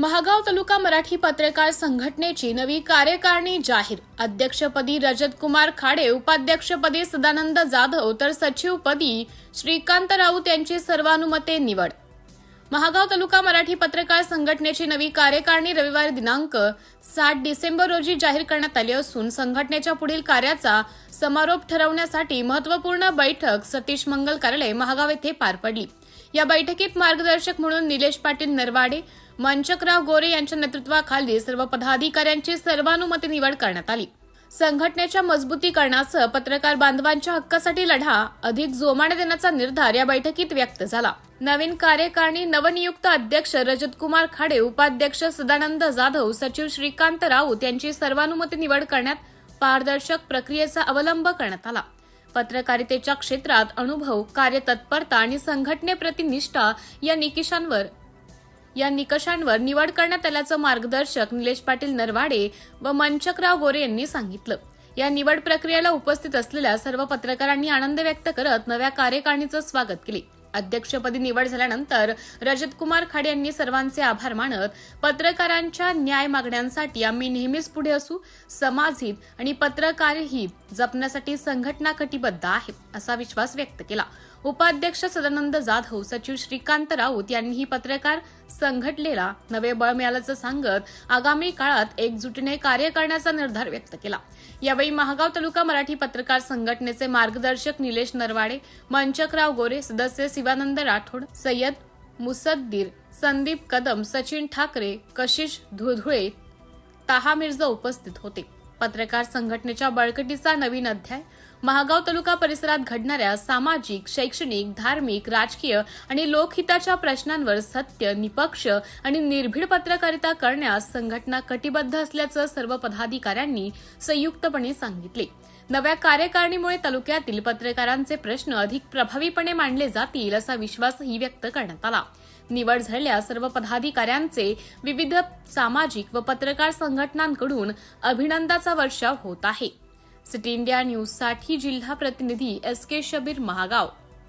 महागाव तालुका मराठी पत्रकार संघटनेची नवी कार्यकारिणी जाहीर. अध्यक्षपदी रजत कुमार खाडे उपाध्यक्षपदी सदानंद जाधव तर सचिवपदी श्रीकांत राऊत यांची सर्वानुमते निवड. महागाव तालुका मराठी पत्रकार संघटनेची नवी कार्यकारिणी रविवारी दिनांक सात डिसेंबर रोजी जाहीर करण्यात आली असून संघटनेच्या पुढील कार्याचा समारोप ठरवण्यासाठी महत्त्वपूर्ण बैठक सतीश मंगल कार्यालय महागाव येथे पार पडली. या बैठकीत मार्गदर्शक म्हणून निलेश पाटील नरवाडे मंचकराव गोरे यांच्या नेतृत्वाखाली सर्व पदाधिकाऱ्यांची सर्वानुमते निवड करण्यात आली. संघटनेच्या मजबूतीकरणासह पत्रकार बांधवांच्या हक्कासाठी लढा अधिक जोमाने देण्याचा निर्धार या बैठकीत व्यक्त झाला. नवीन कार्यकारिणी नवनियुक्त अध्यक्ष रजत कुमार खाडे उपाध्यक्ष सदानंद जाधव सचिव श्रीकांत राऊत यांची सर्वानुमते निवड करण्यात पारदर्शक प्रक्रियेचा अवलंब करण्यात आला. पत्रकारितेच्या क्षेत्रात अनुभव कार्यतत्परता आणि संघटनेप्रती निष्ठा या निकषांवर या निकषांवर निवड करण्यात आल्याचं मार्गदर्शक निलेश पाटील नरवाडे व मंचकराव गोरे यांनी सांगितलं. या निवड प्रक्रियेला उपस्थित असलेल्या सर्व पत्रकारांनी आनंद व्यक्त करत नव्या कार्यकारिणीचं स्वागत केले. अध्यक्षपदी निवड झाल्यानंतर रजत कुमार खाडे यांनी सर्वांचे आभार मानत पत्रकारांच्या न्याय मागण्यांसाठी आम्ही नेहमीच पुढे असू समाजहित आणि पत्रकारही जपण्यासाठी संघटना कटिबद्ध आहे असा विश्वास व्यक्त केला. उपाध्यक्ष सदानंद जाधव सचिव श्रीकांत राऊत यांनीही पत्रकार संघटनेला नवे बळ मिळाल्याचं सांगत आगामी काळात एकजुटीने कार्य करण्याचा निर्धार व्यक्त केला. यावेळी महागाव तालुका मराठी पत्रकार संघटनेचे मार्गदर्शक निलेश नरवाडे मंचकराव गोरे सदस्य शिवानंद राठोड सय्यद मुसद्दीर संदीप कदम सचिन ठाकरे कशिश धुळधुळे ताहा मिर्झा उपस्थित होते. पत्रकार संघटनेच्या बळकटीचा नवीन अध्याय महागाव तालुका परिसरात घडणाऱ्या सामाजिक शैक्षणिक धार्मिक राजकीय आणि लोकहिताच्या प्रश्नांवर सत्य निपक्ष आणि निर्भीड पत्रकारिता करण्यास संघटना कटिबद्ध असल्याचं सर्व पदाधिकाऱ्यांनी संयुक्तपणे सांगितले. नव्या कार्यकारिणीमुळे तालुक्यातील पत्रकारांचे प्रश्न अधिक प्रभावीपणे मांडले जातील असा विश्वासही व्यक्त करण्यात आला. निवड झालेल्या सर्व पदाधिकाऱ्यांचे विविध सामाजिक व पत्रकार संघटनांकडून अभिनंदाचा वर्षाव होत आहे. सिटी इंडिया न्यूजसाठी जिल्हा प्रतिनिधी एस के शबीर महागाव.